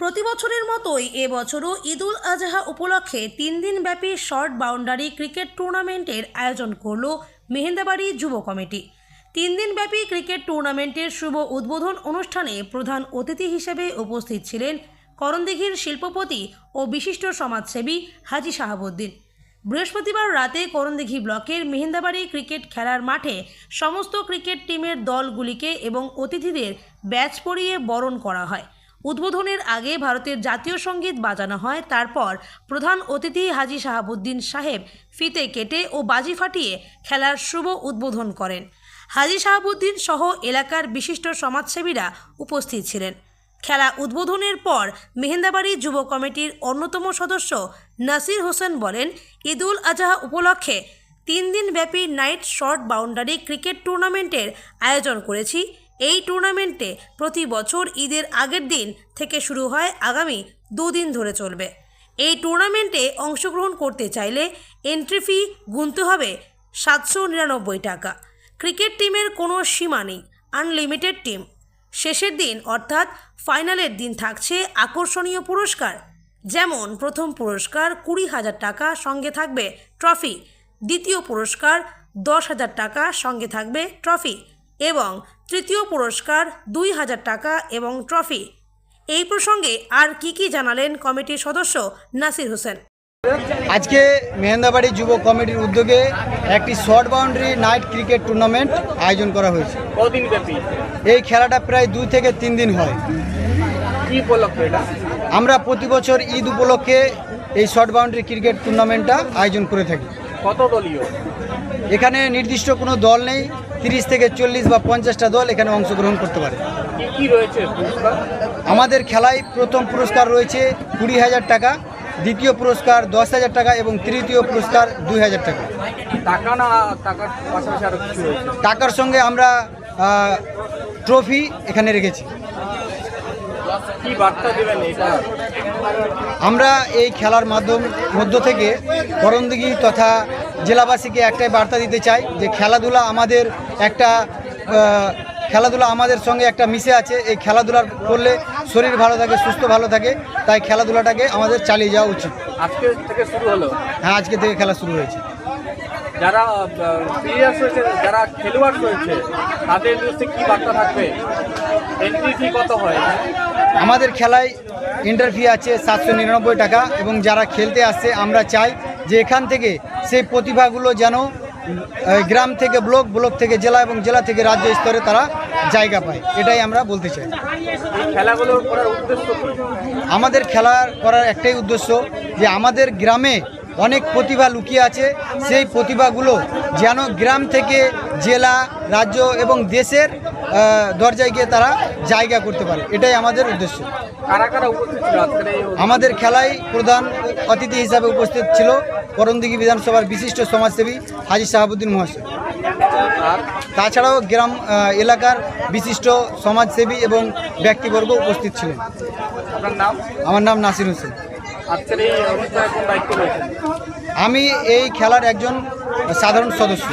প্রতি বছরের মতোই এবছরও ঈদুল আজহা উপলক্ষে তিন দিনব্যাপী শর্ট বাউন্ডারি ক্রিকেট টুর্নামেন্টের আয়োজন করল মেহেন্দাবাড়ি যুব কমিটি। তিন দিনব্যাপী ক্রিকেট টুর্নামেন্টের শুভ উদ্বোধন অনুষ্ঠানে প্রধান অতিথি হিসেবে উপস্থিত ছিলেন করণদিঘির শিল্পপতি ও বিশিষ্ট সমাজসেবী হাজি শাহাবুদ্দিন। বৃহস্পতিবার রাতে করণদিঘি ব্লকের মেহেন্দাবাড়ি ক্রিকেট খেলার মাঠে সমস্ত ক্রিকেট টিমের দলগুলিকে এবং অতিথিদের ব্যাচ পরিয়ে বরণ করা হয়। উদ্বোধনের আগে ভারতের জাতীয় সংগীত বাজানো হয়। তারপর প্রধান অতিথি হাজি শাহাবুদ্দিন সাহেব ফিতে কেটে ও বাজি ফাটিয়ে খেলার শুভ উদ্বোধন করেন। হাজি শাহাবুদ্দিন সহ এলাকার বিশিষ্ট সমাজসেবীরা উপস্থিত ছিলেন। খেলা উদ্বোধনের পর মেহেন্দাবাড়ি যুব কমিটির অন্যতম সদস্য নাসির হোসেন বলেন ঈদুল আজহা উপলক্ষে তিন দিনব্যাপী নাইট শর্ট বাউন্ডারি ক্রিকেট টুর্নামেন্টের আয়োজন করেছি। এই টুর্নামেন্টে প্রতি বছর ঈদের আগের দিন থেকে শুরু হয়, আগামী দুদিন ধরে চলবে। এই টুর্নামেন্টে অংশগ্রহণ করতে চাইলে এন্ট্রি ফি গুনতে হবে সাতশো নিরানব্বই টাকা। ক্রিকেট টিমের কোনো সীমা নেই আনলিমিটেড টিম শেষের দিন, অর্থাৎ ফাইনালের দিন থাকছে আকর্ষণীয় পুরস্কার। যেমন, প্রথম পুরস্কার কুড়ি হাজার টাকা সঙ্গে থাকবে ট্রফি দ্বিতীয় পুরস্কার দশ হাজার টাকা সঙ্গে থাকবে ট্রফি এবং তৃতীয় পুরস্কার দুই হাজার টাকা এবং ট্রফি। এই প্রসঙ্গে আর কি কি জানালেন কমিটির সদস্য নাসির হোসেন। আজকে মেহেন্দাবাড়ি যুব কমিটির উদ্যোগে একটি short boundary night cricket tournament আয়োজন করা হয়েছে। এই খেলাটা প্রায় দুই থেকে তিন দিন হয়। কি উপলক্ষে এটা? আমরা প্রতি বছর ঈদ উপলক্ষে এই শর্ট বাউন্ডারি ক্রিকেট টুর্নামেন্টটা আয়োজন করে থাকি। কত দলীয়? এখানে নির্দিষ্ট কোনো দল নেই তিরিশ থেকে চল্লিশ বা পঞ্চাশটা দল এখানে অংশগ্রহণ করতে পারে। কি কি রয়েছে আমাদের খেলায় প্রথম পুরস্কার রয়েছে কুড়ি হাজার টাকা দ্বিতীয় পুরস্কার দশ হাজার টাকা এবং তৃতীয় পুরস্কার দুই হাজার টাকা। টাকা না টাকার পাশাপাশি টাকার সঙ্গে আমরা ট্রফি এখানে রেখেছি। আমরা এই খেলার মাধ্যম মধ্য থেকে করণদিঘি তথা জেলাবাসীকে একটাই বার্তা দিতে চাই যে খেলাধুলা আমাদের একটা খেলাধুলা আমাদের সঙ্গে একটা মিশে আছে। এই খেলাধুলা করলে শরীর ভালো থাকে সুস্থ ভালো থাকে তাই খেলাধুলাটাকে আমাদের চালিয়ে যাওয়া উচিত। আজকে থেকে শুরু হলো? হ্যাঁ আজকে থেকে খেলা শুরু হয়েছে। যারা প্লেয়ার্স রয়েছে যারা খেলোয়াড় রয়েছে তাদের কি বার্তা থাকবে? এন্ট্রি ফি কত হয়? আমাদের খেলায় ইন্টারফি আছে সাতশো নিরানব্বই টাকা এবং যারা খেলতে আসছে আমরা চাই যে এখান থেকে সেই প্রতিভাগুলো যেন গ্রাম থেকে ব্লক ব্লক থেকে জেলা এবং জেলা থেকে রাজ্য স্তরে তারা জায়গা পায়। এটাই আমরা বলতে চাই। খেলাগুলো করার উদ্দেশ্য আমাদের খেলার করার একটাই উদ্দেশ্য যে আমাদের গ্রামে অনেক প্রতিভা লুকিয়ে আছে। সেই প্রতিভাগুলো যেন গ্রাম থেকে জেলা রাজ্য এবং দেশের দরজায় গিয়ে তারা জায়গা করতে পারে। এটাই আমাদের উদ্দেশ্য। আমাদের খেলায় প্রধান অতিথি হিসাবে উপস্থিত ছিল করণদিঘি বিধানসভার বিশিষ্ট সমাজসেবী হাজি শাহাবুদ্দিন মহাশয়। তাছাড়াও গ্রাম এলাকার বিশিষ্ট সমাজসেবী এবং ব্যক্তিবর্গ উপস্থিত ছিলেন। আমার নাম নাসির হোসেন। আমি এই খেলার একজন সাধারণ সদস্য।